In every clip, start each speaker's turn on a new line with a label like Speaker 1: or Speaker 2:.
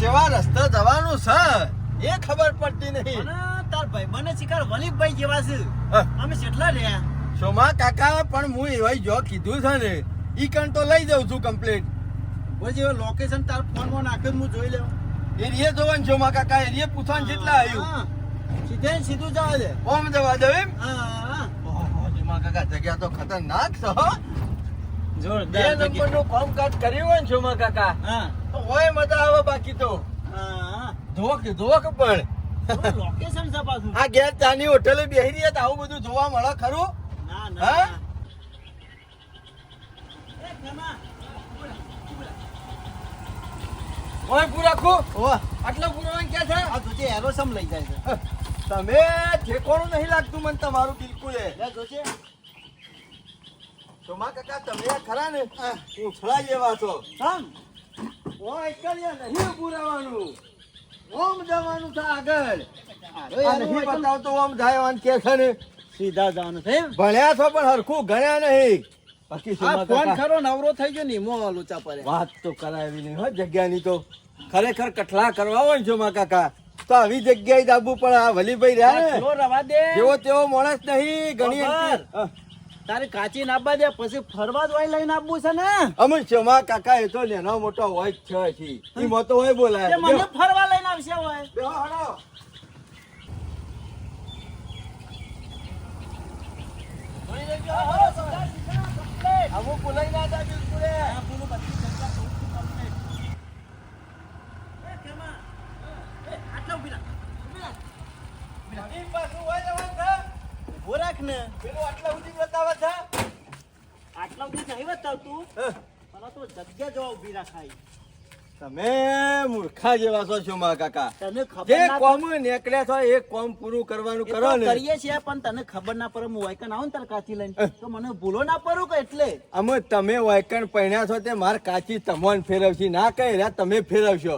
Speaker 1: સેવા રસ્તે જવાનું છે. એ ખબર પડતી નહીં.
Speaker 2: તાર ભાઈ મને શિકાર વલીપભાઈ જેવા છે. અમે કેટલા રહ્યા.
Speaker 1: સોમા કાકા પણ હું એવા જો કીધું છે ને ઈ કણ તો લઈ જાઉં છું કમ્પ્લીટ
Speaker 2: પછી લોકેશન તાર ફોનમાં નાખ્યું હું જોઈ લઉં.
Speaker 1: એરિયે જોવાનું સોમા કાકા એરિયે પૂછવાનું કેટલા આવ્યું.
Speaker 2: સીધે સીધું જવા દે.
Speaker 1: ઓમ જવા દે એમ? સોમા કાકા જગ્યા તો ખતરનાક છે હો. બે
Speaker 2: નંબરનું
Speaker 1: નંબર
Speaker 2: જગ્યા.
Speaker 1: નું કામકાજ કર્યું હોય ને સોમા કાકા.
Speaker 2: હા.
Speaker 1: હોય મજા આવે બાકી તો. ધોક ધોક પણ.
Speaker 2: લોકેશન છે પાછું.
Speaker 1: આ ગેર ચાની હોટલે બેહી રહ્યા તો આવું બધું જોવા મળે ખરું?
Speaker 2: ના ના
Speaker 1: ઓય પૂરા ખો
Speaker 2: ઓહ,
Speaker 1: આટલો પૂરો હોય ક્યાં છે?
Speaker 2: આ જોજે એરો સમ લઈ જાય છે.
Speaker 1: તમે ઠેકોણું નહીં લાગતું મને તમારું બિલકુલ એ.
Speaker 2: જોજે.
Speaker 1: સોમા કાકા તમે ખરા ને? ઉછળા જેવા છો.
Speaker 2: સમ
Speaker 1: ઓય કર્યા નહીં ઊભું ઓમ જવાનું છે આગળ.
Speaker 2: અરે
Speaker 1: આ
Speaker 2: એનો
Speaker 1: નહીં બતાવતો ઓમ જાય વાન કે છે ને?
Speaker 2: સીધા જવાનું છે
Speaker 1: ભણ્યા છો પણ હરખું ગણ્યા નહીં. બાકી
Speaker 2: ફોન ખરો નવરો થઈ ગયો ને મો લુચા
Speaker 1: વાત તો કરાવી નહીં હો જગ્યાની તો. ખરેખર કઠલા કરવા હોય ને માં કાકા તો આવી જગ્યાએ જ પણ આ વલીભાઈ રહ્યા ને.
Speaker 2: રવા દે.
Speaker 1: જેવો તેવો માણસ નહીં ઘણી.
Speaker 2: તારે કાચી નાબા દે પછી ફરવા જ હોય લઈને આપવું છે ને?
Speaker 1: અમે ચમા કાકા એ તો નેનો મોટો હોય જ છે છી. ઈ મોટો હોય બોલાય.
Speaker 2: મને ફરવા લઈને આવશે હોય
Speaker 1: બે હડો જોઈ લેજો, હો. અમુક બોલાઈ ના જાય બિલકુલ એ. ઈ પાછું હોય જવાનું છે.
Speaker 2: ઊભો રાખ ને
Speaker 1: પેલું આટલા સુધી બતાવે છે.
Speaker 2: આટલા સુધી નહીં બતાવતું
Speaker 1: હા.
Speaker 2: મને તો
Speaker 1: તમે મૂર્ખા જેવા છો સોમા કાકા.
Speaker 2: તને ખબર
Speaker 1: જે કોમ નીકળ્યા છો એ કોમ પૂરું કરવાનું કરો ને.
Speaker 2: કરીએ છીએ પણ તને ખબર ના પડે હું વાયકન આવું ને તારે કાચી લઈને. તો મને ભૂલો ના પડું કે એટલે?
Speaker 1: અમે તમે વાયકન પહેણ્યા છો તે માર કાચી તમોન ફેરવશી. ના કહે રહ્યા તમે ફેરવશો.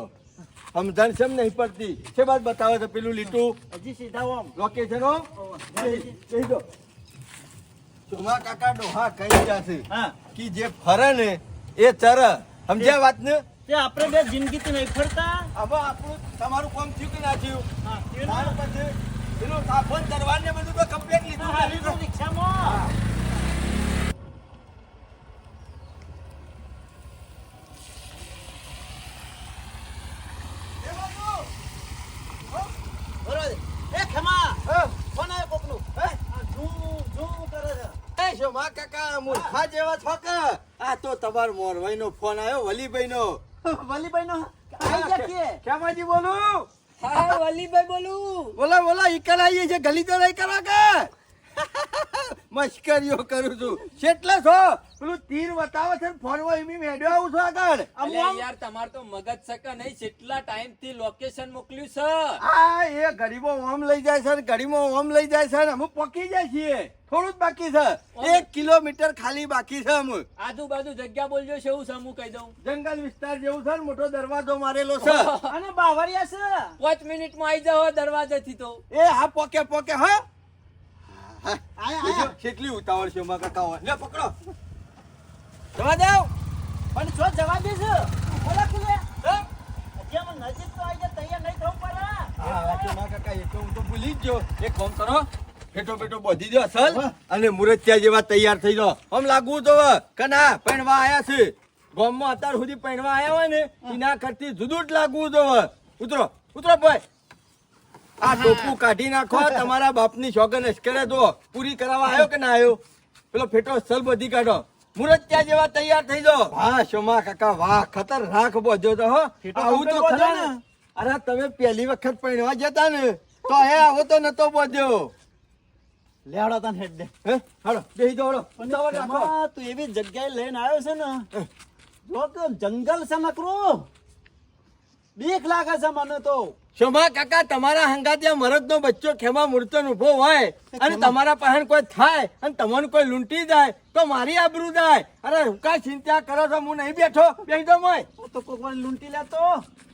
Speaker 1: સમજણ સેમ નહીં પડતી. છે બાદ બતાવો તો પેલું લીટું.
Speaker 2: હજી સીધા ઓમ
Speaker 1: લોકેશન હો? કહી દો. કાકા ડોહા કહી જશે કે જે ફરે ને એ ચર. સમજ્યા વાત ને?
Speaker 2: તે આપણે બે જિંદગીથી નહીં ફરતા.
Speaker 1: હવે આપણું તમારું કામ થયું કે ના થયું?
Speaker 2: ના-
Speaker 1: પછી પેલું સાફન દરવાન ને બધું તો કમ્પ્લેટ લીધું
Speaker 2: હા,
Speaker 1: ને?
Speaker 2: લીધું રિક્ષામાં.
Speaker 1: એ બાપુ!
Speaker 2: બરોબર. એ ખેમા
Speaker 1: હા.
Speaker 2: કોણ આવ્યો કોકનું?
Speaker 1: હે?
Speaker 2: આ ઝૂ, ઝૂ કરે છે.
Speaker 1: એ શોમા કાકા મૂર્ખા જેવા છો કે આ તો તમાર મોરવાઈ નો ફોન આવ્યો વલીભાઈ નો
Speaker 2: વલીભાઈનો આઈ કે?
Speaker 1: કેમાજી બોલું
Speaker 2: હા, વલીભાઈ બોલું.
Speaker 1: બોલા બોલા ઈકલ આવીએ છે ગલી તો નહીં કરો કે મશ્કરીઓ કરું છું. કેટલા છો? પેલું તીર બતાવે છે ફોન એમી મેડ્યો આવું છું આગળ.
Speaker 3: યાર તમાર તો મગજ સકા નહીં? કેટલા ટાઈમથી લોકેશન મોકલ્યું છે?
Speaker 1: આ એ ગરીબો ઓમ લઈ જાય છે ગરીબો ઓમ લઈ જાય છે ને અમે પકી જાય છીએ થોડું જ બાકી છે. એક કિલોમીટર ખાલી બાકી છે અમુ
Speaker 3: આજુબાજુ જગ્યા બોલજો છે એવું સમૂહ કહી દઉં.
Speaker 1: જંગલ વિસ્તાર જેવું છે ને મોટો દરવાજો મારેલો છે.
Speaker 2: અને બાવરિયા છે?
Speaker 3: પાંચ મિનિટમાં આવી જાઓ દરવાજેથી તો.
Speaker 1: એ હા પોકે પોકે હા. કેટલી ઉતાવળ છે ઉમા કાકા હોય. લે પકડો. જવા દેવ
Speaker 2: પણ જો જવા દે છે? બોલા કુલે
Speaker 1: હે?
Speaker 2: નજીક તો આવી જાય તૈયાર નહીં થવું પડે.
Speaker 1: હા વાંચો ઉમા કાકા એ તો હું તો ભૂલી જ ગયો. એક કામ કરો. ફેટો ફેટો બોધી દો અસલ. અને મુરતિયા જેવા તૈયાર થઈ જાઓ. આમ લાગવું તો કના પૈણવા આયા છે. ગામમાં અત્યાર સુધી પૈણવા આયા હોય ને એના કરતી જુદું જ લાગવું તો ઉતરો ઉતરો ભાઈ. આ ટોપું કાઢી નાખો તમારા બાપની શોગન અશ્કરે દો. પૂરી કરાવવા આવ્યો કે ના આવ્યો? પેલો ફેટો સલ બધી કાઢો. મુરતિયા જેવા તૈયાર થઈ જાઓ. વાહ શોમા કાકા વાહ ખતરનાક બોજો તો હો. આવું તો ખરા ને? અરે તમે પહેલી વખત પૈણવા જતા ને તો હે આવો તો નતો બોધ્યો
Speaker 2: લેવડો તને હેડ દે.
Speaker 1: હે હાડો બેહી રાખો.
Speaker 2: તું એવી જગ્યાએ લઈને આવ્યો છે ને. જો કે જંગલ છે નકરું બીક લાગે છે મને તો.
Speaker 1: શોભા કાકા તમારા હંગાત મરદ નો બચ્ચો ખેમા મૂર્તો ઊભો હોય અને તમારા પહેણ કોઈ થાય અને તમને કોઈ લૂંટી જાય તો મારી આબરૂ જાય. અરે હું કા ચિંતા કરો છો? હું નહીં બેઠો બેસી દો મોય
Speaker 2: તો કોઈ લૂંટી લેતો.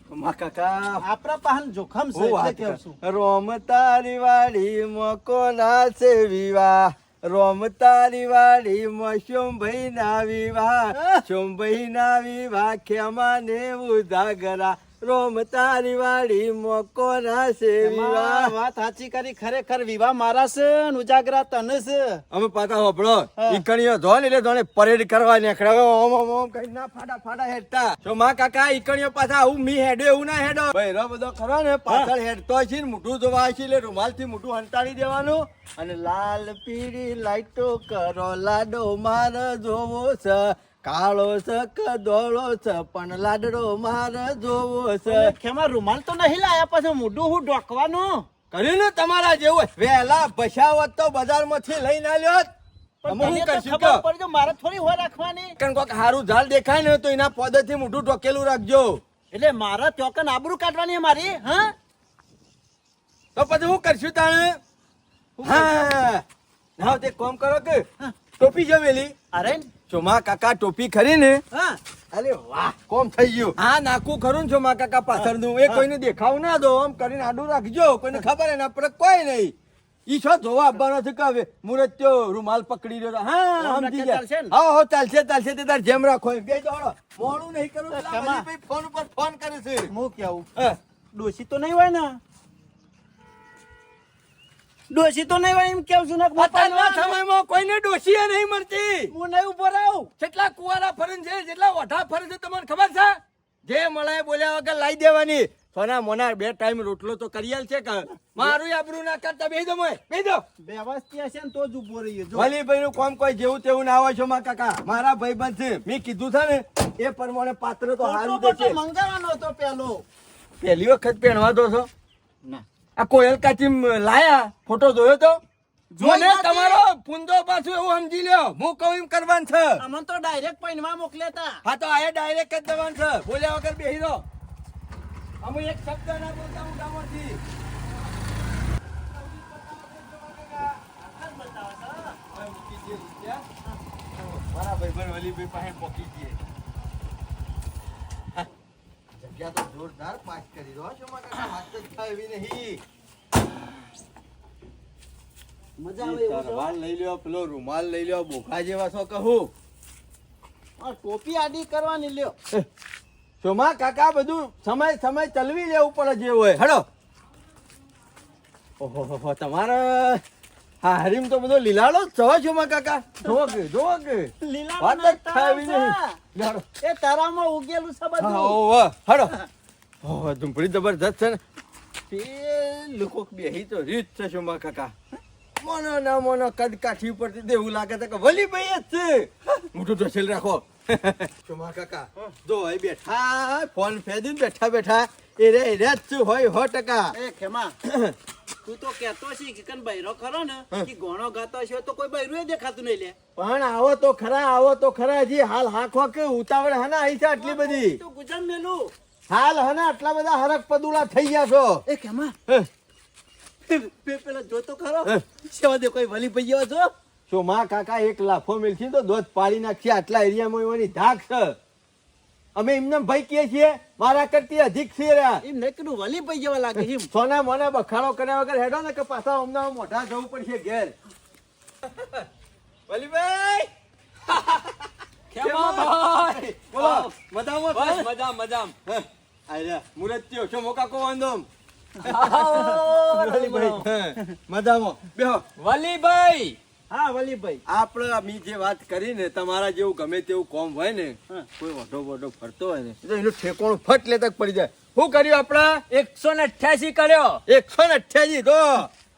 Speaker 1: શોભા કાકા
Speaker 2: આપણા પાહન જોખમ છે એટલે કહું
Speaker 1: રોમ તારી વાડી મકોના છે વિવાહ. રોમ તારી વાડી માં શોભાઈ ના વિવાહ. શોભાઈ ના વિવાહ ખેમા ને ઉજાગરા. રોમ તારી વાડી મોકો રાશે વિવાહ.
Speaker 2: વાત સાચી કરી ખરેખર વિવાહ મારા છે ઉજાગરા તને છે
Speaker 1: અમે પાછા
Speaker 2: હોપડો.
Speaker 1: ઈકણીઓ ધો ને એટલે ધોને પરેડ કરવા નીકળ્યા ઓમ ઓમ ઓમ કઈ ના ફાડા ફાડા હેડતા. તો માં કાકા ઈકણીઓ પાછા હું મી હેડે એવું ના હેડો. ભાઈ રો બધો ખરો ને પાછળ હેડતો છે ને મોઢું ધોવા છે એટલે રૂમાલથી મોઢું હંટાડી દેવાનું. અને લાલ પીળી લાઈટો કરો લાડો માર જોવો છે. કાળો છે કે ધોળો છે પણ લાડડો માર જોવો છે.
Speaker 2: ખેમાં રૂમાલ તો નહીં લાયા પછી મોઢું હું ઢોકવાનું?
Speaker 1: કર્યું ને તમારા જેવું વહેલા ભસાવત તો બજારમાંથી લઈને
Speaker 2: આવ્યો મારે થોડી હોય રાખવાની.
Speaker 1: કારણ કોક હારું ઝાડ દેખાય ને તો એના પોદેથી મોઢું ઢોકેલું રાખજો.
Speaker 2: એટલે મારા ચોકન આબરૂ કાઢવાની મારી હા?
Speaker 1: તો પછી હું કરશું તાણે? હા ના તે કોમ કરો કે ટોપી જો વેલી.
Speaker 2: અરે
Speaker 1: ચોમા કાકા ટોપી ખરી ને અરે વાહ કોમ થઈ ગયું. હા નાખું ખરું ચોમા કાકા પાછળનું. એ કોઈને દેખાવ ના દો આમ કરીને આડું રાખજો. કોઈને ખબર એના પર કોઈ નહીં. ઈ છો જોવા આવવાનો છે કે હવે મુરત્યો રૂમાલ પકડી રહ્યો. હા સમજી ગયા? હા હો ચાલશે ચાલશે તે તાર જેમ રાખો. બે દોડો. મોડું નહીં કરું ફોન ઉપર ફોન કરે છે.
Speaker 2: હું કેવું. ડોશી તો નહીં હોય ને? ડોશી તો નહીં હોય એમ કેવું છું ને
Speaker 1: અત્યારના સમયમાં કોઈને ડોશીએ નહીં મળતી.
Speaker 2: હું નહીં ઊભો રહું.
Speaker 1: જેટલા કુવારા ફરન છે જેટલા ઓઢા ફરે છે તમને ખબર છે? જે મળાય બોલ્યા વગર લાવી દેવાની. સોના મોના બે ટાઈમ રોટલો તો કરિયાલ છે કે? મારું આબરૂ ના કરતા બેહી દો મોય બેહી દો
Speaker 2: વ્યવસ્થિત હશે ને તો જ ઊભો રહીએ જો.
Speaker 1: વલીભાઈ નું કોમ કોઈ જેવું તેવું ના હોય છો માં કાકા? મારા ભાઈબંધ છે મેં કીધું છે ને એ પ્રમાણે પાત્ર તો હારું
Speaker 2: ફોટો
Speaker 1: દે
Speaker 2: બોટો મંગાવવાનો હતો પેલો.
Speaker 1: પહેલી વખત પહેરવા દો છો?
Speaker 2: ના.
Speaker 1: આ કોયલ કાચી લાયા? ફોટો જોયો તો?
Speaker 2: જોને
Speaker 1: તમારો પુંજો પાછું એવું સમજી લ્યો. હું કહું એમ કરવાનું છે.
Speaker 2: અમને તો ડાયરેક્ટ પૈનવા મોકલ્યા હતા.
Speaker 1: હા તો આયા ડાયરેક્ટ જ દેવાનું છે. બોલ્યા વગર બેહી રહો. અમે એક શબ્દ ના બોલતા હું ગામોથી. મારા ભાઈબંધ વલીભાઈ પાસે પોકી જઈએ હા, જગ્યા જોરદાર પાસ કરી દો. છો મારા કાકા વાત જ થાય એવી નહીં.
Speaker 2: મજા આવે એવું
Speaker 1: લઈ લ્યો પેલો રૂમાલ લઈ લ્યો બોખા જેવા છો કહું.
Speaker 2: આ ટોપી આડી કરવાની લ્યો.
Speaker 1: સોમા કાકા બધું સમય સમય ચલવી લેવું પડે જે હોય. હેડો. ઓહો તમારે હા હરીમ તો બધો લીલાડો છો સોમા કાકા. જોવો કે જોવો કે
Speaker 2: લીલા
Speaker 1: વાત જ થાય નહીં.
Speaker 2: એ તારામાં ઉગેલું છે બધું.
Speaker 1: ઓહો, હેડો. ઓહો ઝૂંપડી જબરજસ્ત છે ને. પેલું કોક બેહી તો રીત છે સોમા કાકા. મોનો ના મોનો કદ કાઠી ઉપરથી દેવું લાગે છે કે વલીભાઈ જ છે. મોટું ઢોસેલ રાખો. સોમા કાકા જો અહીં બેઠા ફોન ફેદીને બેઠા બેઠા એ રે એ રે જ છું હોય હો ટકા.
Speaker 2: એ ખેમા તું તો કેતો છે કે કન બૈરો ખરો ને કે ગોણો ગાતો છે તો કોઈ બૈરું દેખાતું નહીં લે.
Speaker 1: પણ આવો તો ખરા આવો તો ખરા જી હાલ હાખો કે ઉતાવળ હના આઈ છે આટલી બધી?
Speaker 2: તો ગુજમ મેલું.
Speaker 1: હાલ હને આટલા બધા હરક પદુલા થઈ ગયા છો.
Speaker 2: એ
Speaker 1: કેમાં
Speaker 2: પે- પે- પેલા જોતો ખરો. સેવા દે કોઈ વલી પૈયો છો
Speaker 1: જો. માં કાકા એક લાફો મેળથી તો દોધ પાડી નાખી આટલા એરિયામાં એવાની ધાક છે. અમે એમને ભાઈ કહીએ છીએ મારા કરતી અધિક છે રહ્યા
Speaker 2: એમ નહીં વલી વલી પૈયો લાગે છે
Speaker 1: સોના મોના બખાડો કર્યા વગર હેડો ને કે પાછા અમને મોઢા જવું પડશે ઘેર. વલીભાઈ
Speaker 3: ભાઈ!
Speaker 1: બોલો. મજામાં?
Speaker 3: મજા મજામ
Speaker 1: હે, મુરત્યો છો મોકા કો વાંધો?
Speaker 3: આવો,
Speaker 1: વલીભાઈ. હે, મજામાં. બેહો.
Speaker 3: વલીભાઈ.
Speaker 2: હા વલીભાઈ.
Speaker 1: આપણે અમે જે વાત કરી ને તમારા જેવું ગમે તેવું કોમ હોય ને કોઈ વઢો વઢો ફરતો હોય ને તો એનું ઠેકોણું ફટ લેતા પડી જાય. શું કર્યું આપડા
Speaker 3: એકસો ને અઠ્યાસી કર્યો.
Speaker 1: એકસો ને અઠ્યાસી તો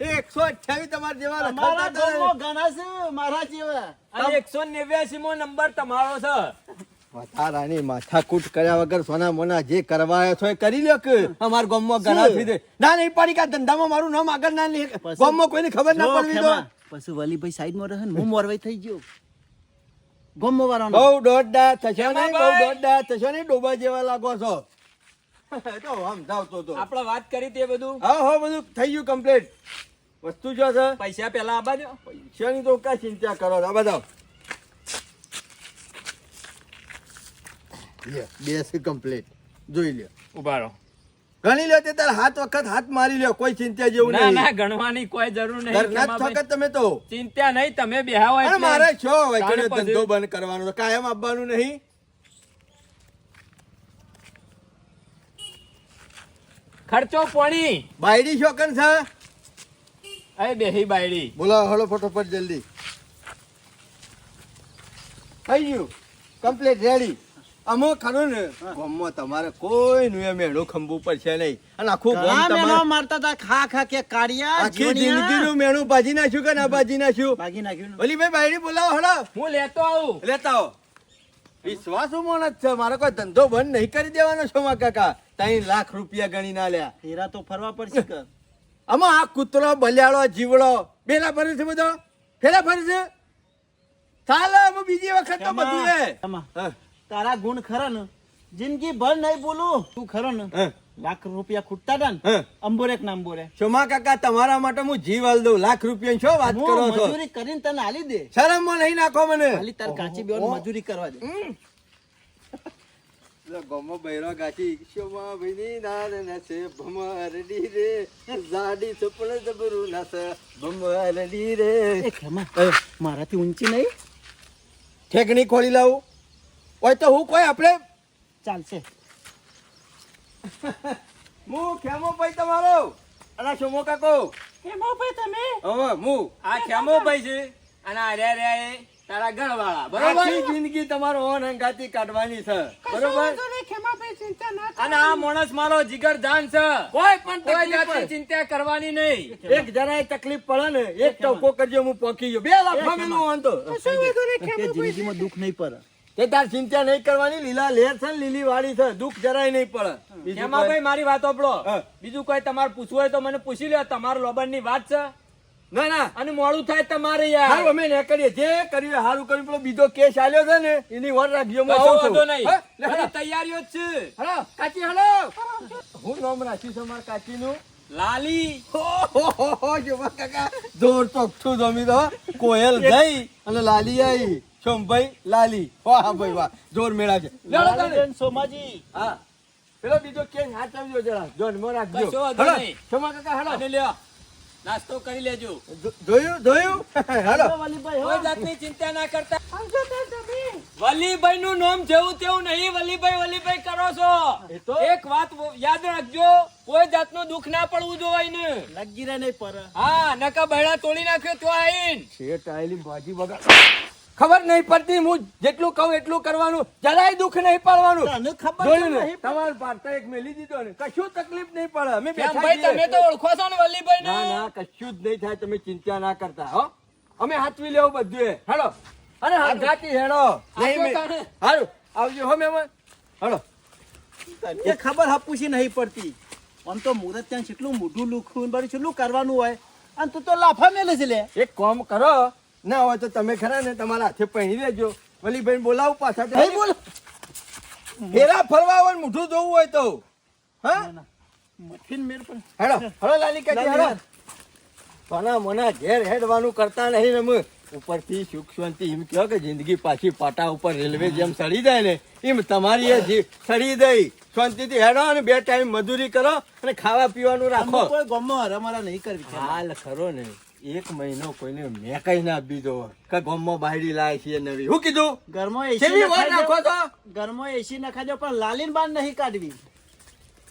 Speaker 1: એકસો અઠ્યાવીસ તમારા જેવા
Speaker 2: ઘણા છે મારા જેવા.
Speaker 3: એકસો નેવ્યાસી મો નંબર તમારો છે.
Speaker 1: ને. માથા માથાકૂટ કર્યા વગર સોના મોના જે કરવા છો એ કરી લ્યો કે. અમાર ગામમાં ઘણા
Speaker 2: શું?
Speaker 1: ના નહીં પડી કા ધંધામાં મારું નામ આગળ ના
Speaker 2: લે.
Speaker 1: ગામમાં કોઈને ખબર ના પડવી દો
Speaker 2: પછી વલીભાઈ સાઈડમાં રહે ને હું મોરવાઈ થઈ ગયો. ગમો વાળાનો.
Speaker 1: બહુ દોડડા થશો નહીં બહુ? દોડડા થશો નહીં ડોબા જેવા લાગો છો. તો આમ જાવતો તો.
Speaker 3: આપણે વાત કરી તે બધું.
Speaker 1: હા હા બધું થઈ ગયું કમ્પ્લીટ વસ્તુ જો છે.
Speaker 3: પૈસા પેલા આબા દો
Speaker 1: પૈસાની તો કા ચિંતા કરો આ બધા બે છે કમ્પ્લીટ જોઈ લ્યો
Speaker 3: ઉભારો
Speaker 1: ગણી લ્યો તે તાર હાથ વખત હાથ મારી લ્યો કોઈ ચિંતા જેવું
Speaker 3: નહીં. ના ગણવાની કોઈ જરૂર નહીં.
Speaker 1: ઘરના. કે તમે તો.
Speaker 3: ચિંતા નહીં તમે
Speaker 1: બેહા
Speaker 3: હોય
Speaker 1: મારે છો વૈકણ્યો ધંધો બંધ કરવાનો કાયમ આપવાનું નહીં?
Speaker 3: ખર્ચો પોણી.
Speaker 1: બાયડી શોકન છે
Speaker 3: અરે બેહી બાયડી.
Speaker 1: બોલો હળો ફટોફટ જલ્દી. થઈ ગયું. કમ્પ્લીટ રેડી અમો ખરો ને ગામમાં તમારે કોઈ નું મેળો ખંભું પડશે નહીં. અને આખું ગામ તમારે
Speaker 2: મારતા તા ખા ખા કે કાળિયા
Speaker 1: આખી
Speaker 2: જિંદગી
Speaker 1: નું મેણું બાજી નાખ્યું કે ના બાજી નાખ્યું?
Speaker 2: બાજી નાખ્યું
Speaker 1: ઓલી ભાઈ બાયડી બોલાવો હળો
Speaker 3: હું લેતો આવું.
Speaker 1: લેતા આવો. વિશ્વાસ મોણ જ છે મારો કોઈ ધંધો બંધ નહીં કરી દેવાનો છો મા કાકા. ત્રણ લાખ રૂપિયા ગણી ના લ્યા.
Speaker 2: હીરા તો ફરવા પડશે કે?
Speaker 1: આમાં આ કૂતરો બલ્યાળો જીવડો બેલા ફરે છે બધો? ફેરા ફરે છે? ચાલો અમે બીજી વખત તો બધું હા,
Speaker 2: તારા ગુણ ખરા ને જિંદગી ભર નહીં બોલું. તું ખરો ને લાખ રૂપિયા ખૂટતા હતા ને. અંબોરે કે ના અંબોરે?
Speaker 1: શોમા કાકા તમારા માટે હું જીવ આલ દઉં. લાખ રૂપિયા છો વાત કરો છો?
Speaker 2: મજૂરી કરીને તને આલી દે.
Speaker 1: શરમમાં નહીં નાખો મને.
Speaker 2: ખાલી તાર કાચી બેન મજૂરી કરવા દે.
Speaker 1: ગોમો બૈરો ગાચી. શોમા ભીની નાર નસે ભમરડી રે. જાડી સપણ જબરું નસ ભમરડી રે.
Speaker 2: મારાથી ઊંચી નહીં?
Speaker 1: ઠેકણી ખોલી લાવું. હોય તો હું કોઈ આપણે
Speaker 2: ચાલશે.
Speaker 1: હું ખેમો ભાઈ તમારો. અને શોમો કાકો.
Speaker 2: ખેમો ભાઈ તમે?
Speaker 1: હવે હું
Speaker 3: આ ખેમો ભાઈ. છે. અને આ રે રે એ તારા ઘરવાળા.
Speaker 1: આખી
Speaker 3: બરોબર
Speaker 1: જિંદગી તમારો ઓન હંગાતી કાઢવાની છે. બરોબર?
Speaker 3: અને આ માણસ મારો જીગર જાન છે.
Speaker 1: કોઈ પણ
Speaker 3: કોઈ જાતની ચિંતા કરવાની નહીં.
Speaker 1: એક જરાય તકલીફ પડે ને એક ટકો કરજો હું પોકી ગયો. બે લાખ મેલું વાંધો.
Speaker 2: કે જિંદગીમાં દુઃખ નહીં પડે.
Speaker 1: તે તાર ચિંતા નહીં કરવાની લીલા લેર છે લીલી વાળી છે. દુઃખ જરાય નહીં પડે. બીજું
Speaker 3: ભાઈ મારી વાત
Speaker 1: આપડો
Speaker 3: બીજું કોઈ તમારે પૂછવું હોય તો મને પૂછી લો તમારું લોબનની વાત છે?
Speaker 1: ના ના.
Speaker 3: અને મોડું થાય તમારે યાર.
Speaker 1: અમે ને કરીએ. જે કર્યું એ હારું કર્યું. પેલો બીજો કેસ આલ્યો છે ને એની વર રાખજો. હું.
Speaker 3: વાંધો નહીં.
Speaker 1: હા?
Speaker 3: તૈયારીઓ જ છે.
Speaker 1: હલો. કાચી હલો. હું નામ રાખ્યું છે મારા કાચીનું
Speaker 3: લાલી
Speaker 1: જોવા કાકા. જોર છું જમી દો કોયલ ગઈ અને લાલી આવી સોમભાઈ લાલી. વાહ ભાઈ વાહ. જોર મેળા છે
Speaker 2: સોમાજી.
Speaker 1: હા. પેલો બીજો કેસ હાચવજો જરા. રાખજો.
Speaker 3: વાંધો
Speaker 1: હાલો,
Speaker 3: નહીં.
Speaker 1: સોમા કાકા હેલો.
Speaker 3: અને લ્યો નાસ્તો કરી લેજો.
Speaker 1: જોયું જોયું? હેલો.
Speaker 2: વલીભાઈ
Speaker 3: કોઈ જાતની ચિંતા ના કરતા. વલીભાઈ નું નામ જેવું તેવું નહીં. વલીભાઈ વલીભાઈ કરો છો. એક વાત યાદ રાખજો. કોઈ જાતનું દુઃખ ના પડવું જોઈએ ને.
Speaker 2: લગીરા રહે નહીં પર.
Speaker 3: હા નકા બહેડા તોડી નાખ્યો તો આઈન.
Speaker 1: શેઠ આયેલી ભાજી વગર. ખબર નહીં પડતી હું જેટલું કહું એટલું કરવાનું. જરાય દુઃખ નહીં પાડવાનું.
Speaker 2: તને ખબર
Speaker 1: જોયું ને?
Speaker 2: નહીં
Speaker 1: તમારે પાડતા એક મેલી દીધો ને. કશું તકલીફ નહીં પડે. અમે બેઠા
Speaker 3: ભાઈ તમે તો ઓળખો છો ને વલીભાઈ
Speaker 1: ના
Speaker 3: ના
Speaker 1: કશું જ નહીં થાય તમે ચિંતા ના કરતા હો. અમે હાથવી લેવું બધું એ. હેડો અને હંગાતી હેડો નહીં હારું આવજો હો મહેમાન. હેડો
Speaker 2: એ ખબર હપુસી નહીં પડતી. આમ તો મુહૂર્ત ત્યાં કેટલું મોઢું લુખું બધું કેટલું કરવાનું હોય. અને તું તો લાફા મેલે છે લે.
Speaker 1: એક કામ કરો ના હોય તો તમે ખરા ને તમારા હાથે પહેરી લેજો. વલીભાઈ બોલાવું પાછા.
Speaker 2: નહીં બોલ.
Speaker 1: ફેરા ફરવા આવે મૂઠું જોવું હોય તો. હા?
Speaker 2: મથીન મેર પણ
Speaker 1: હેડો હેડો લાલી કાકી હેડો. કોના મોના ઘેર હેડવાનું કરતા નહીં ને ઉપરથી સુખ શાંતિ એમ કહો કે જિંદગી પાછી પાટા ઉપર રેલવે જેમ સડી જાય ને એમ તમારી એ સડી દઈ. શાંતિથી હેડો અને બે ટાઈમ મજૂરી કરો અને ખાવા પીવાનું રાખો.
Speaker 2: કોઈ ગામમાં હરામરા નહીં કરવી.
Speaker 1: હાલ ખરો ને. એક મહિનો કોઈને મેં કઈ ના બીજો કે ગામમાં બાયડી લાય છે નવી હું કીધું?
Speaker 2: ઘરમાં એસી
Speaker 1: નાખો તો.
Speaker 2: ઘરમાં એસી નખાઈ પણ લાલીન બાર નહીં કાઢવી.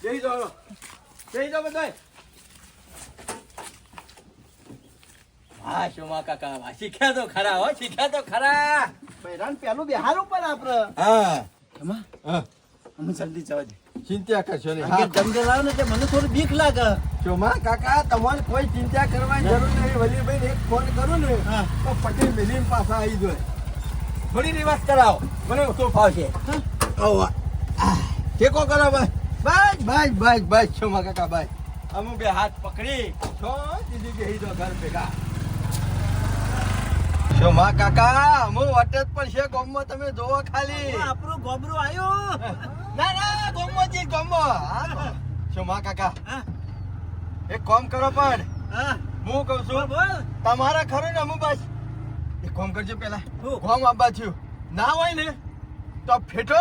Speaker 1: જઈ દો. જઈ દો બધા હા શોમા કાકા વાહ, શીખ્યા તો ખરા હો શીખ્યા તો ખરા.
Speaker 2: બૈરાન પેલું બિહાર ઉપર આપડે.
Speaker 1: હા. હા.
Speaker 2: અમે જલ્દી જવા દે.
Speaker 1: ચિંતા કરશો નહીં.
Speaker 2: હા.
Speaker 1: હા
Speaker 2: લાવ ને મને થોડી બીક લાગે.
Speaker 1: ચોમા કાકા તમારે કોઈ ચિંતા કરવાની જરૂર નહીં. વલીભાઈ એક ફોન કરું ને તો પટેલ મિલીન પાસે આવી જાય થોડી રિવાજ કરાવો. મને તો ફાવશે. ટેકો કરો ભાઈ બસ બસ બસ બસ શોમા કાકા બસ અમુ બે હાથ પકડી. છો દીદી બેહી દો ઘર ભેગા. ચોમા કાકા અમુ વટે જ છે ગોમમાં તમે જોવો ખાલી.
Speaker 2: આપણું ગોબરું આવ્યું.
Speaker 1: ના ના ગોમો જી ગોમો. હા માં કાકા?
Speaker 2: હા,
Speaker 1: એક કામ કરો પણ.
Speaker 2: હા.
Speaker 1: હું કહું છું
Speaker 2: બોલ.
Speaker 1: તમારા ખરું ને અમુ બસ એક કામ કરજો પેલા
Speaker 2: શું?
Speaker 1: કોમ આપવા થયું. ના હોય ને તો ફેટો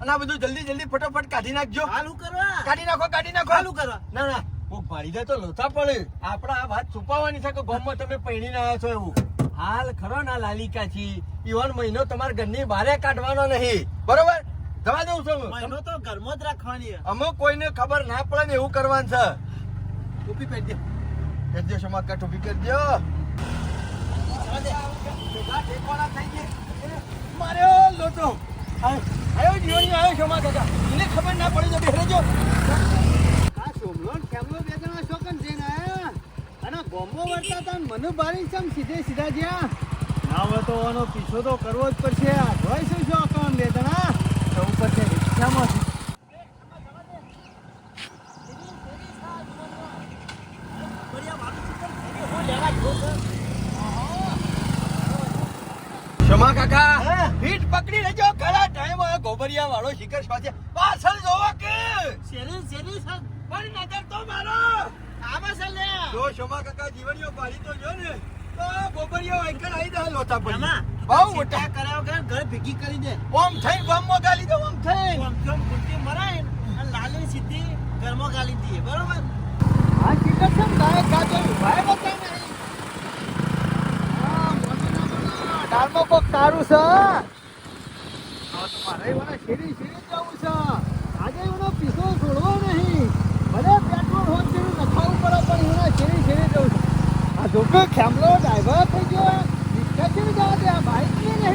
Speaker 1: અને આ બધું જલ્દી જલ્દી ફટાફટ કાઢી નાખજો.
Speaker 2: હાલું કરવા
Speaker 1: કાઢી નાખો કાઢી નાખો.
Speaker 2: હાલું કરવા
Speaker 1: ના ના. હું ભાડી દે તો લોથા પડે. આપણા આ વાત છુપાવવાની છે કે ગોમમાં તમે પૈણીને ના છો એવું? હાલ ખરો ના લાલિકા છી ઈવન મહિનો તમારા ઘરની બારે કાઢવાનો નહીં. બરોબર? જવા દઉં છું.
Speaker 4: મહિનો તો ઘરમાં જ રાખવાની છે.
Speaker 1: અમુક કોઈને ખબર ના પડે ને એવું કરવાનું છે. ટોપી પહેરજે પહેરજે શમા કા ટોપી પહેરજો માર્યો લોટો. આયો જીવની આયો શમા કાકા. એને ખબર ના પડી તો બેહરેજો
Speaker 4: આ સોમલો ખેમલો બે જણા શોકન જઈને. અને ગોમ્બો વળતા તા મનુ બારી ચમ સીધે સીધા જ્યાં? ના તો આનો પીછો તો કરવો જ પડશે. આ જોઈ શું બે જણા? જવું પડશે રિક્ષામાં
Speaker 1: શમા કાકા.
Speaker 4: હા.
Speaker 1: પકડી લેજો. ખરા ટાઈમ હવે ગોબરિયા વાળો શિખર સાથે પાછળ જોવો કે.
Speaker 4: શેરી શેરી સર
Speaker 1: પણ નજર તો મારો.
Speaker 4: આમાં છે લે
Speaker 1: જો શમા કાકા જીવણીઓ પાડી તો જો ને. તો ગોબરિયો એકલ આવી દે લોતા પડી. બહુ મોટા.
Speaker 4: મોટા કરાવ કે ઘર ભેગી કરી દે.
Speaker 1: ઓમ થઈ ગમમાં ગાલી દો ઓમ થઈ
Speaker 4: આમ કેમ ગુંટી મરાય અને લાલી સીધી ગાલી દઈએ બરોબર? આ ચિકન છે ગાય કાચો ભાઈ બતા નહીં આ મોટીના મોટા કોક તારું છે? મારે એવાના શેરી શેરી જવું છે. આજે એનો પીસો છોડવો નહીં. ભલે પેટ્રોલ હોત જેવું નખાવું પડે પણ શેરી શેરી જવું છે. આ જોકે ખેમલો ડ્રાઈવર થઈ ગયો છે જવા દે આ ને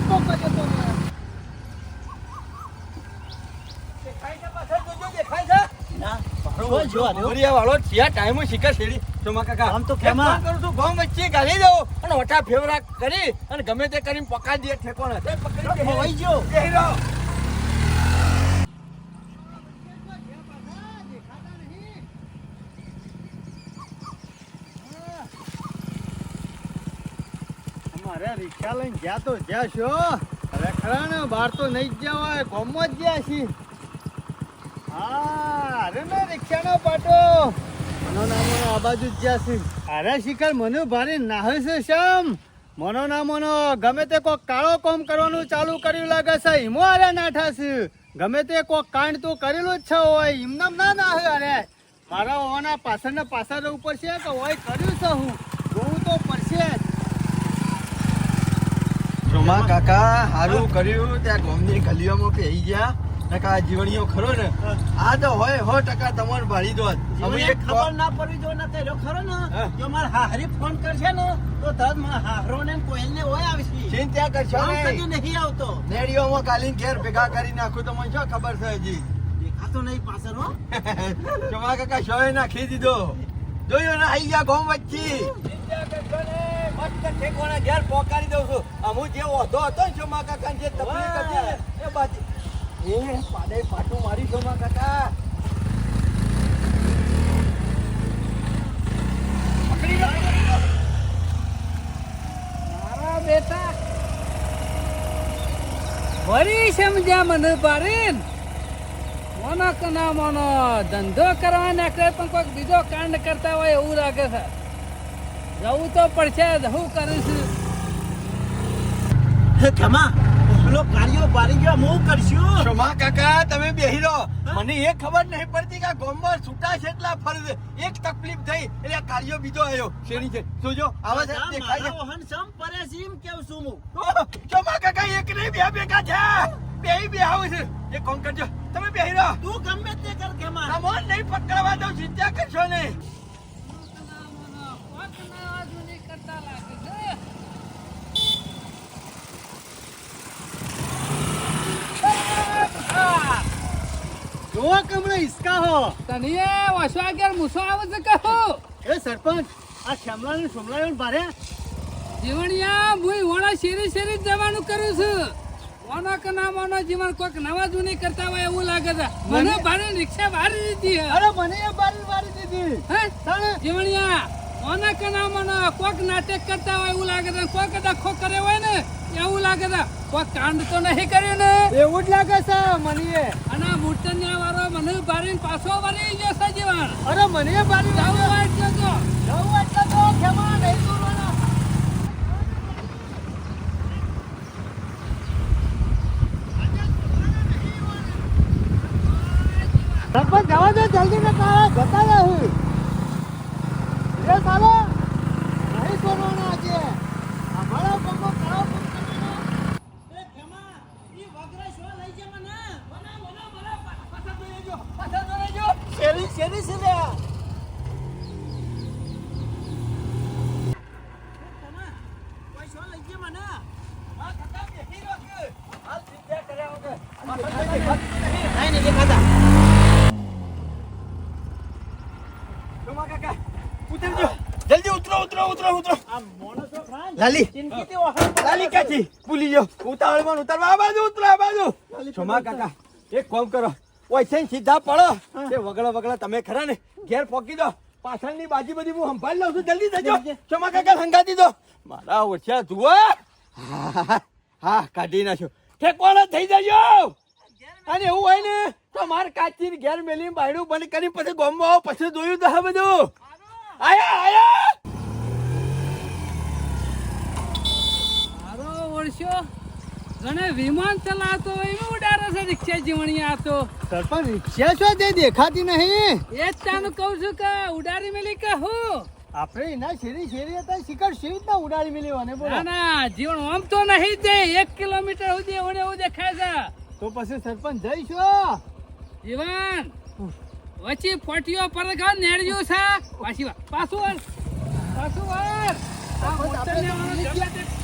Speaker 1: દેખાય છે પાછળ જોજો દેખાય છે
Speaker 4: ના
Speaker 1: કોઈ જોવા ગોબરિયા વાળો જ્યાં ટાઈમ શિખર શેરી શમા કાકા
Speaker 4: આમ તો
Speaker 1: એક કરું છું ગમ વચ્ચે ગાલી અને વટા ફેવરા કરી અને ગમે તે કરીને પકાડી દે પકડી
Speaker 4: ગયો.
Speaker 1: બેહી રહો.
Speaker 4: અમારે રિક્ષા લઈને જ્યાં તો જ્યાં છો. અરે ખરા ને બહાર તો નહીં જ જવાય, ગોમમાં જ જ્યાં છી હા, અરે ને, રિક્ષાનો પાટો. મનો નામો આ બાજુ જ જ્યાં છે અરે શિખર, મને ભારે નાહે છે શ્યામ મનો નામોનો ગમે તે કોક કાળો કોમ કરવાનું ચાલુ કર્યું લાગે છે હિમો અરે નાઠા છે ગમે તે કોક કાંડ તો કરેલું જ છે હોય હિમનામ ના નાહે અરે. મારા ઓના પાછળના પાછળ ઉપર છે કે હોય, કર્યું છે હું જોવું તો પડશે જ
Speaker 1: શમા કાકા હારું કર્યું. ત્યાં ગોમની ગલીઓમાં પહેરી ગયા. નકા જીવણીઓ ખરો ને? આ તો હોય હો ટકા તમારે ભાળી દો અમે એક
Speaker 4: ખબર ના પડવી જો ના કર્યો ખરો ને? જો માર હારી ફોન કરશે ને તો તરત મારા હારો ને કોયલ ને હોય આવશે.
Speaker 1: ચિંતા કરશો
Speaker 4: કદી
Speaker 1: નહીં.
Speaker 4: આવતો.
Speaker 1: નેડીઓમાં કાલીન ઘેર ભેગા કરી નાખું તમને શું ખબર છે હજી?
Speaker 4: દેખાતો નહીં પાછળ હો.
Speaker 1: શમા કાકા શોય નાખી દીધો. જોયો ને આઈ ગયા ગોમ વચ્ચે. મસ્ત ઠેકોણા ઘેર પોકારી દઉં છું. અમુ જે ઓધો હતો ને શમા કાકા જે તકલીફ હતી ને એ બાજુ. એ પાડે પાટું મારી શમા કાકા.
Speaker 5: બેટા. વળી સમજ્યા મને પારીન મોનો કે ના મોનો ધંધો કરવા નાખે પણ કોઈક બીજો કાંડ કરતા હોય એવું લાગે છે. જવું તો પડશે હું કરીશ
Speaker 4: હે કમા પેલો કાર્યો બારી ગયો હું કરશું?
Speaker 1: ક્ષમા કાકા તમે બેહી રહો. મને એ ખબર નહીં પડતી કે ગોમ્બર છૂટા છે એટલા ફરજ એક તકલીફ થઈ એટલે કાર્યો બીજો આવ્યો શેરી છે? જોજો આવા છે દેખાય છે.
Speaker 4: મારા વહન સમ પરે છે એમ છું હું.
Speaker 1: ક્ષમા કાકા એક નહીં બે ભેગા છે બેહી બે આવે છે. એ કોણ કરજો? તમે બેહી રહો.
Speaker 4: તું ગમે તે કર કેમાં
Speaker 1: તમોન નહીં પકડવા દઉં ચિંતા કરશો નહીં
Speaker 5: કરતા લાગે છે
Speaker 4: જોવા કમળે હિસકા હો.
Speaker 5: તને વસો આગળ મૂસો આવે છે કહો.
Speaker 4: એ સરપંચ આ શ્યામલા ને સોમલા ભારે
Speaker 5: જીવણિયા હું વણા શેરી શેરી જવાનું કરું છું. ઓનો કે ના મોનો જીવન કોઈક નવા જૂની કરતા હોય એવું લાગે છે. મને ભારે રિક્ષા વારી દીધી
Speaker 4: અરે મને એ બારી વારી દીધી.
Speaker 5: હે?
Speaker 4: તાણે?
Speaker 5: જીવણિયા મોનો કે ના કોક નાટક કરતા હોય એવું લાગે છે. કોઈક ડખો કર્યો હોય ને એવું લાગે છે. કોઈક કાંડ તો નહીં કર્યું ને.
Speaker 4: એવું જ લાગે છે મને
Speaker 5: અને મૂર્તન મૂર્તન્યા વાળો મને બારીને પાછો વળી ગયો છે જીવન.
Speaker 4: અરે મને બારી
Speaker 5: જાવું એટલે તો.
Speaker 4: જવું એટલે તો ખેમા નહીં જવા દે જલ્દી ને કાળા જતા એ સાલો નહીં સોનોના આજે અમારા પગો કરાવ પગ કરવાનો એ કેમા ઈ વગરે શો લઈ જે મને?
Speaker 1: મને મને મને પાછા તો લેજો પાછા તો લેજો શેરી શેરી શેરી મને?
Speaker 4: આ કાકા બેહી
Speaker 1: રહ્યો કે હાલ ચિંતા કર્યા વગર.
Speaker 4: ચિંતિત ઉતરો.
Speaker 1: લાલી. ક્યાંથી? ભૂલી ગયો. ઉતાવળમાં ઉતારવા. આ બાજુ ઉતરો આ બાજુ. છોમા કાકા. એક કોમ કરો. ઓય છે સીધા પડો. તે વગળો વગળો તમે ખરા ને. ઘેર પોકી દો. પાછળની બાજી બધી હું સંભાળી લઉં છું. જલ્દી જજો. છોમા કાકા સંગાતી દો. મારા ઓછા જુઓ. હા, હા કાઢી નાખ્યો ઠેકોણો થઈ જજો. અને એવું હોય ને તો માર કાચી ઘેર મેલી બાયડું બંધ કરી પછી ગોમમાં પછી જોયું તો હા બધું. આયા આયા.
Speaker 5: મારો અને વિમાન ચલાવતો એમાં ઉડાડે છે રિક્ષા જીવણી આ તો.
Speaker 4: સરપંચ રિક્ષા છો તે દેખાતી નહીં?
Speaker 5: એ જ તાનું કહું છું કે ઉડાડી મેલી કે હું?
Speaker 4: આપણે એના શેરી શેરી હતા શિખર શી રીતના ઉડાડી મેલી અને બોલો.
Speaker 5: ના જીવણ આમ તો નહીં દે એક કિલોમીટર સુધી ઓડે એવું દેખાય છે.
Speaker 4: તો પછી સરપંચ જઈશું?
Speaker 5: જીવન વચ્ચે પોટીઓ પર ઘર નેડ્યું છે. પાછી પાછું પાછું વાર. આ મોટરને વાળો ગમે તે-
Speaker 4: જવા દો, જવા દો જલ્દી.
Speaker 5: જાવું હોય એટલે જા.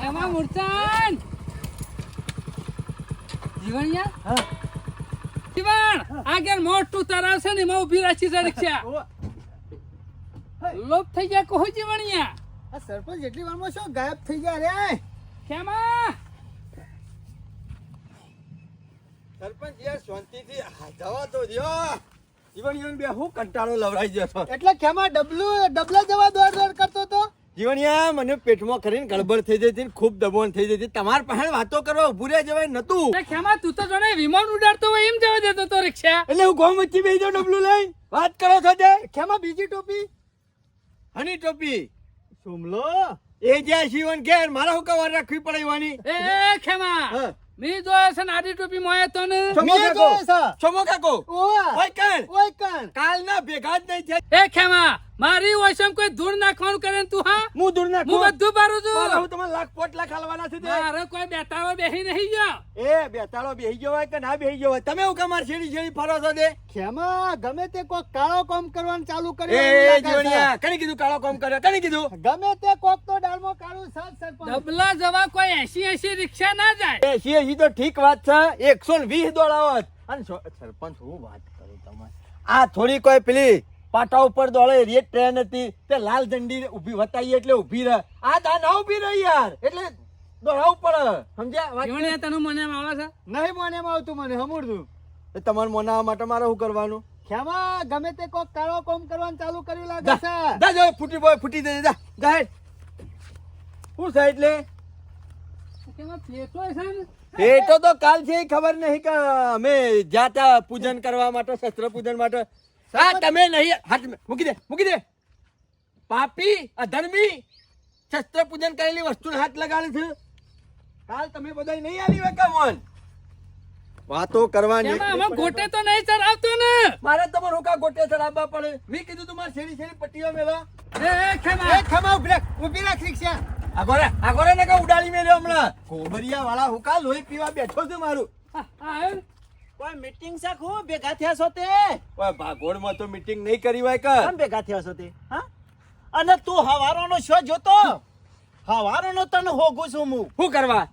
Speaker 5: એમાં મૂર્છન? જીવણિયા જીવણ આગળ મોટું તરાવ છે ને એમાં ઊભી રાખી છે રિક્ષા. લોપ થઈ ગયા કહો જીવણિયા
Speaker 4: આ સરપંચ એટલી વારમાં શું ગાયબ થઈ ગયા રે?
Speaker 5: કેમાં
Speaker 1: સરપંચ યાર શાંતિથી જવા તો જીવન જીવણિયાને બે હું કંટાળો લવરાઈ ગયો છો.
Speaker 4: એટલે કેમાં ડબલું ડબલા જવા દોડ દોડ કરતો તો
Speaker 1: જીવણિયા મને પેટમાં કરીને ગડબડ થઈ જતી ખૂબ દબોણ થઈ જતી. તમાર પાસે વાતો કરવા ઉભું રહે જવાય નતું.
Speaker 5: ખેમા તું તો જોને વિમાન ઉડાડતો હોય એમ જવા દેતો તો રિક્ષા.
Speaker 1: એટલે હું ગોમ વચ્ચે બેસી જાઉં ડબલું લઈ વાત કરો છો જે?
Speaker 4: કેમાં બીજી ટોપી?
Speaker 1: હની ટોપી.
Speaker 4: સુમલો
Speaker 1: એ જ્યાં શિવન ઘેર મારા હું કવર રાખવી પડે એવાની
Speaker 5: એ ખેમા!
Speaker 1: હા.
Speaker 5: મી જોયો છે ને ટોપી મોયા તો ને?
Speaker 4: મેં જોયો છે.
Speaker 1: છોમો કાકો.
Speaker 4: ઓવા
Speaker 1: ઓય કણ.
Speaker 4: ઓય કણ.
Speaker 1: કાલના ભેગા જ નહીં થયા.
Speaker 5: એ ખેમા મારી ઓછમ કોઈ ધૂળ નાખવાનું કરે ને તું હા?
Speaker 1: હું દૂર
Speaker 5: હું
Speaker 1: નાખું.
Speaker 5: બધું પારું
Speaker 1: મારા
Speaker 5: છું
Speaker 1: હું તમને લાખ પોટ લાખ હાલવાના છે.
Speaker 5: મારે કોઈ બેતાળો બેહી નહીં ગયો.
Speaker 1: એ બેતાળો બેહી ગયો હોય કે ના બેહી ગયો હોય? તમે હું કમાર છેડી છેડી ફરો છો દે
Speaker 4: ખેમા ગમે તે કોક કાળો કામ કરવાનું ચાલુ
Speaker 1: એ
Speaker 4: કર્યું એવું
Speaker 1: જીવણિયા કણી કીધું કાળો કામ કર્યો? કણી કીધું?
Speaker 4: ગમે તે કોક તો સરપંચ
Speaker 5: ડબલા જવા કોઈ એસી એસી રિક્ષા ના જાય.
Speaker 1: એસી એસી તો ઠીક વાત છે એકસો ને વીસ દોડાવો અને સરપંચ હું વાત કરું તમારે? આ થોડી કોઈ પેલી પાટા ઉપર દોડે રેત ટ્રેન હતી તે લાલ ઝંડી ઊભી વતાઈ એટલે ઊભી રહે. આ દા ના ઊભી રહી યાર એટલે દોડાવું પડે. સમજ્યા?
Speaker 5: તને મને આવે છે?
Speaker 4: નહીં મને આવતું મને હમુરતું
Speaker 1: એ તમારે મોના માટે મારે શું કરવાનું?
Speaker 4: ખેમાં ગમે તે કોક કાળો કોમ કરવાનું ચાલુ કર્યું લાગે છે.
Speaker 1: જા જો ફૂટી બોય ફૂટી દે જા જા શું છે એટલે?
Speaker 5: એ તો
Speaker 1: પેટો તો કાલ છે ખબર નહીં કે અમે જાતા પૂજન કરવા માટે શસ્ત્ર પૂજન માટે. હા તમે નહીં હાથ મૂકી દે મૂકી દે. પાપી અધર્મી શસ્ત્ર પૂજન કરેલી વસ્તુ હાથ લગાડે છે. કાલ તમે બધા નહીં આલી વેકા મોન વાતો કરવાની
Speaker 5: આમાં ગોટે તો નહીં સર આવતો ને.
Speaker 1: મારે તમારે રોકા ગોટે સર આવવા પડે. મેં કીધું તમારે શેરી શેરી પટ્ટીઓ મેલા
Speaker 5: એ ખેમા.
Speaker 4: એ ખમા ઊભી રાખ ઊભી રાખ રિક્ષા.
Speaker 1: આગોરે આગોરે ને કા ઉડાડી મેલ્યો હમણાં? કોબરિયા વાળા હુકા લોહી પીવા બેઠો છું મારું?
Speaker 2: કોઈ મીટિંગ છે ખો ભેગા થયા છો તે?
Speaker 1: ઓય ભાગોળમાં તો મીટિંગ નહીં કરી હોય કે
Speaker 2: કેમ ભેગા થયા છો તે? હા? અને તું હવારોનો શો જોતો? હવારોનો તને હોગું છું હું.
Speaker 1: શું કરવા?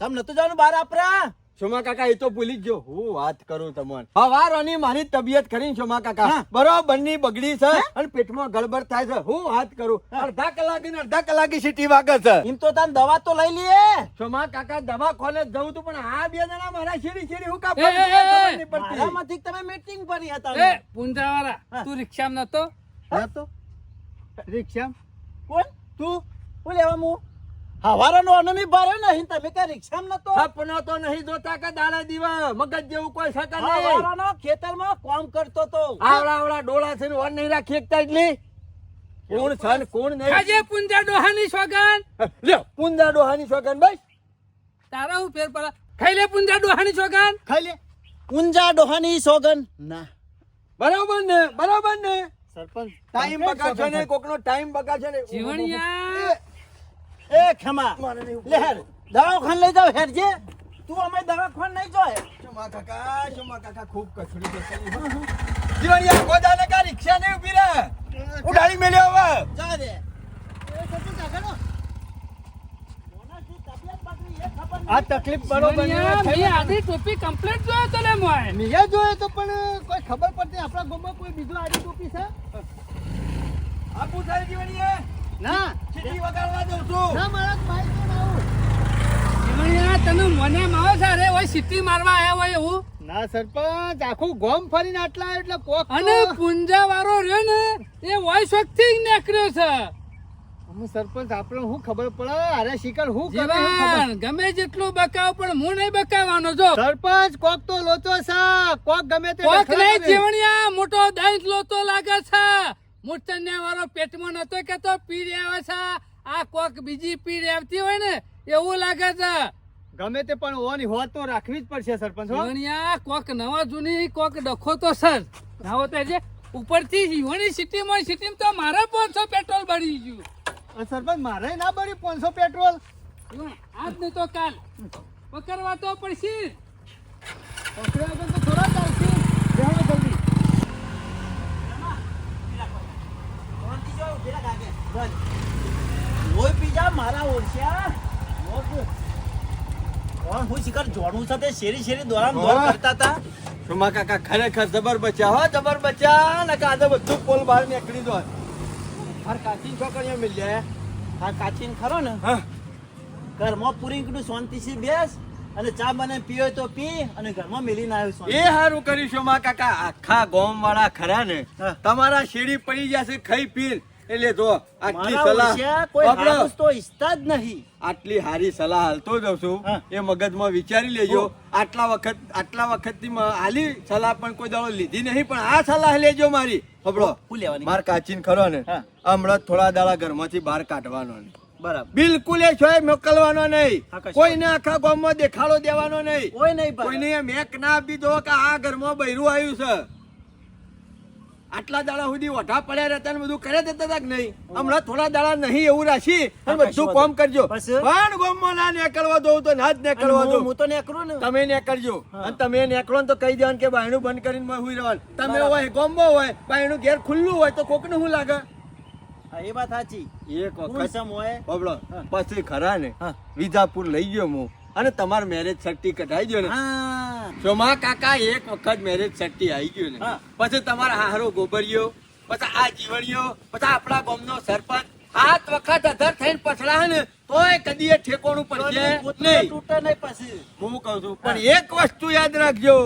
Speaker 2: સમ નતું જવાનું બાર આપરા?
Speaker 1: સોમા કાકા એ તો ભૂલી જ ગયો. હું વાત કરું તમને. હવારોની મારી તબિયત ખરી સોમા કાકા. બરોબરની બગડી છે અને પેટમાં ગડબડ થાય છે. હું વાત કરું. અડધા કલાક ને અડધા કલાક સીટી વાગે છે.
Speaker 2: એમ તો તાન દવા તો લઈ લઈએ
Speaker 1: સોમા કાકા દવા ખોલે જવું તું પણ આ બે જણા મારા શેરી શેરી હું કા
Speaker 5: એ, એ, એ,
Speaker 1: ખબર નહીં પડતી.
Speaker 2: તમે મીટિંગ ભરી હતા.
Speaker 5: એ પુંજાવાળા તું રિક્ષામાં નતો?
Speaker 4: નતો? રિક્ષા
Speaker 2: કોણ? તું? બોલે લેવા હું હવારોનો અનમી ભરે નહીં તમે કઈ રિક્ષામાં નતો?
Speaker 1: સપનો તો નહીં જોતા કે દાડા દીવા મગજ જેવું કોઈ શકે નહીં.
Speaker 2: હવારાનો ખેતરમાં કામ કરતો તો.
Speaker 1: આવડા આવડા ડોળા છે ને વન નહીં રાખી એકતા એટલી. કોણ છન કોણ નહીં?
Speaker 5: આજે પુંજા ડોહાની સોગન
Speaker 1: લ્યો પુંજા ડોહાની સોગન બસ.
Speaker 5: તારા હું ફેર પડા? ખાઈ લે પુંજા ડોહાની સોગન
Speaker 4: ખાઈ લે.
Speaker 2: પુંજા ડોહાની સોગન ના.
Speaker 1: બરાબર ને બરાબર ને.
Speaker 4: સરપંચ
Speaker 1: ટાઈમ છે ને કોકનો ટાઈમ બગાડશો ને.
Speaker 5: જીવણિયા
Speaker 2: એ ખમા લેહર હેર દવાખાને લઈ જાવ હેર જે તું અમે દવાખાને નહીં જો
Speaker 1: શોમા કાકા શોમા કાકા ખૂબ કચડી જશે. જીવણિયા ગોદાને કા રિક્ષા નહીં ઊભી રહે? ઉડાડી મેલ્યો હવે.
Speaker 2: જા દે. એ
Speaker 4: આ તકલીફ બરોબર
Speaker 5: મેં આડી ટોપી કમ્પ્લીટ જોયો તો લે મોય.
Speaker 4: મિયા જોયે તો પણ કોઈ ખબર પડતી આપણા ગામમાં કોઈ બીજું આડી ટોપી છે?
Speaker 1: આપું થાય જીવણિયા.
Speaker 4: ના.
Speaker 1: ચીઠી વગાડવા દઉં છું.
Speaker 4: ના મારા ભાઈ તો ના આવું
Speaker 5: તને મને માવો છે અરે ઓય મારવા હોય એવું?
Speaker 4: ના સરપંચ આખું ગોમ ફરીને આટલા એટલે કોક
Speaker 5: અને પુંજા વાળો રહ્યો ને એ વોઇસ જ નીકળ્યો છે.
Speaker 4: હું સરપંચ આપણે શું ખબર પડે? અરે શિકર હું કરે?
Speaker 5: ગમે જેટલું બકાવ પણ હું નહીં બકાવવાનો જો.
Speaker 4: સરપંચ કોક તો લોચો છે. કોક ગમે તે
Speaker 5: કોક નહીં જીવણિયા મોટો દહીં લોતો લાગે છે. મૂર્તન્યા વાળો પેટમાં નતો કેતો પીર આવે છે. આ કોક બીજી પીર આવતી હોય ને એવું લાગે છે.
Speaker 4: ગમે તે પણ ઓની હોત તો રાખવી જ પડશે સરપંચ
Speaker 5: જીવણિયા કોક નવા જૂની કોક ડખો તો સર. નાવો તો જે ઉપરથી જીવણી સિટીમાં સિટીમાં તો મારે પાંચસો પેટ્રોલ બળી ગયું.
Speaker 4: સરપંચ મારે ના બળી પાંચસો પેટ્રોલ?
Speaker 5: આજ નહીં તો કાલ. પકડવા તો પડશે.
Speaker 4: પકડવા તો થોડા ચાલશે બેહો જલ્દી
Speaker 2: શાંતિ જો પેલા ગાગે બસ લોહી પીજા મારા લોક કોણ હું શિખર જોડું છે તે શેરી શેરી દોરામ દોર કરતા હતા
Speaker 1: સુમા કાકા ખરેખર જબર બચ્યા હો જબર બચ્યા. ને કાદે બધું પોલ બહાર નીકળી દો હાર કાચી છોકરીઓ મિલ જાય
Speaker 2: કાચીન ખરો ને? ઘરમાં પૂરી કીધું શાંતિથી બેસ અને ચા બને પીવો તો પી. અને ઘરમાં મેલીને આવ્યો
Speaker 1: એ
Speaker 2: સારું
Speaker 1: હારું કર્યું માં કાકા. આખા ગોમ વાળા ખરા ને. તમારા શેરી પડી જશે ખાઈ પીન એટલે જો આટલી સલાહ
Speaker 2: કોઈ તો ઈચ્છતા જ નહીં.
Speaker 1: આટલી હારી સલાહ હાલતો જાઉં છું. એ મગજમાં વિચારી લેજો. આટલા વખત આટલા વખતથી હાલી સલાહ પણ કોઈ દાડો લીધી નહીં પણ આ સલાહ લેજો મારી. હબળો. માર કાચીન ખરો ને. હમણાં થોડા દાડા ઘરમાંથી બહાર કાઢવાનો ને
Speaker 2: બરાબર.
Speaker 1: બિલકુલ એ છોય મોકલવાનો નહીં. કોઈને આખા ગામમાં દેખાડો દેવાનો નહીં.
Speaker 2: કોઈ નહીં ભાઈ.
Speaker 1: કોઈને મેક ના આપી દો કે આ ઘરમાં બૈરું આવ્યું છે. આટલા દાડા સુધી ઓઢા પડ્યા રહેતા ને બધું કરે દેતા હતા કે નહીં? હમણાં થોડા દાડા નહીં એવું રાખી અને બધું કોમ કરજો. પણ ગોમમાં ના નીકળવા દઉં તો ના જ નીકળવા દઉં.
Speaker 2: હું તો નીકળું ને.
Speaker 1: તમે નીકળજો. અને તમે નીકળો ને તો કહી દેવાનું કે બાયણું બંધ કરીને હુઈ રહેવાનું. તમે હોય ગામમાં હોય બાયણું ઘેર ખુલ્લું હોય તો કોકને શું લાગે?
Speaker 2: એ વાત સાચી.
Speaker 1: એક વખત
Speaker 2: હોય.
Speaker 1: પછી ખરા ને. વિજાપુર લઈ ગયો હું. અને તમાર મેરેજ સર્ટિફિકેટ આવી ગયો ને?
Speaker 2: હા.
Speaker 1: સોમા કાકા એક વખત મેરેજ સર્ટી આવી ગયો ને. પછી તમારા હારો ગોબરિયો પછી આ જીવણીયો પછી આપણા ગામનો સરપંચ સાત વખત અધર થઈને પછડા ને તોય કદી ઠેકોણું પડશે નહીં.
Speaker 2: તૂટે નહીં પછી.
Speaker 1: હું કહું છું પણ એક વસ્તુ યાદ રાખજો.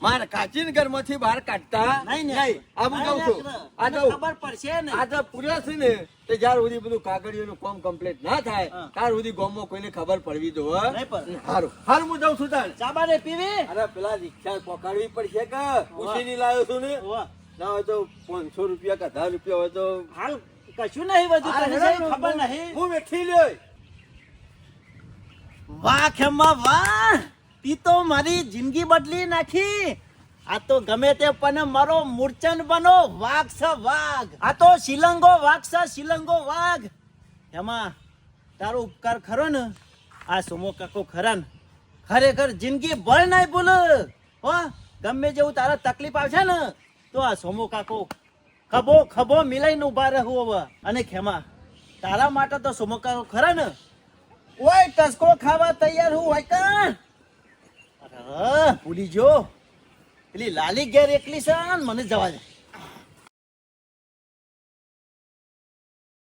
Speaker 1: માર કાચીન ઘરમાંથી બહાર કાઢતા
Speaker 2: નહીં ને
Speaker 1: આ હું કહું છું. આ તો
Speaker 2: ખબર પડશે ને
Speaker 1: આ તો પૂર્યા છે ને તે જ્યાર સુધી બધું કાગળિયું કોમ કમ્પ્લીટ ના થાય ત્યાર સુધી ગોમો કોઈને ખબર પડવી દો સારું
Speaker 2: નહીં
Speaker 1: હારું. હું જાઉં છું તાર
Speaker 2: ચાબા રે પીવી?
Speaker 1: અરે પેલા રિક્ષા પકડવી પડશે કે? ઉછીની લાવ્યો છું ને? ના હોય તો પાંચસો રૂપિયા કે હજાર રૂપિયા હોય તો
Speaker 2: હાલ કશું નહીં બધું તને ખબર નહીં?
Speaker 1: હું વેઠી લ્યો.
Speaker 2: વાહ ખેમા વાહ. તી તો મારી જિંદગી બદલી નાખી. આ તો ગમે તે પણ મારો મૂર્ચન બનો વાઘ છે વાઘ. આ તો શિલંગો વાઘ છે શિલંગો વાઘ. એમાં તારો ઉપકાર ખરો ને? આ સોમો કાકો ખરા ને? ખરેખર જિંદગી ભર નહીં ભૂલ. હો ગમે જેવું તારા તકલીફ આવશે ને તો આ સોમો કાકો ખભો ખભો મિલાઈને ઊભા રહું હવે. અને ખેમા, તારા માટે તો સોમો ખરા ને? ઓય, ટસકો ખાવા તૈયાર હું હોય કાં? અરે, ભૂલી જો. પેલી લાલી ઘેર એકલી છે મને જવા દે.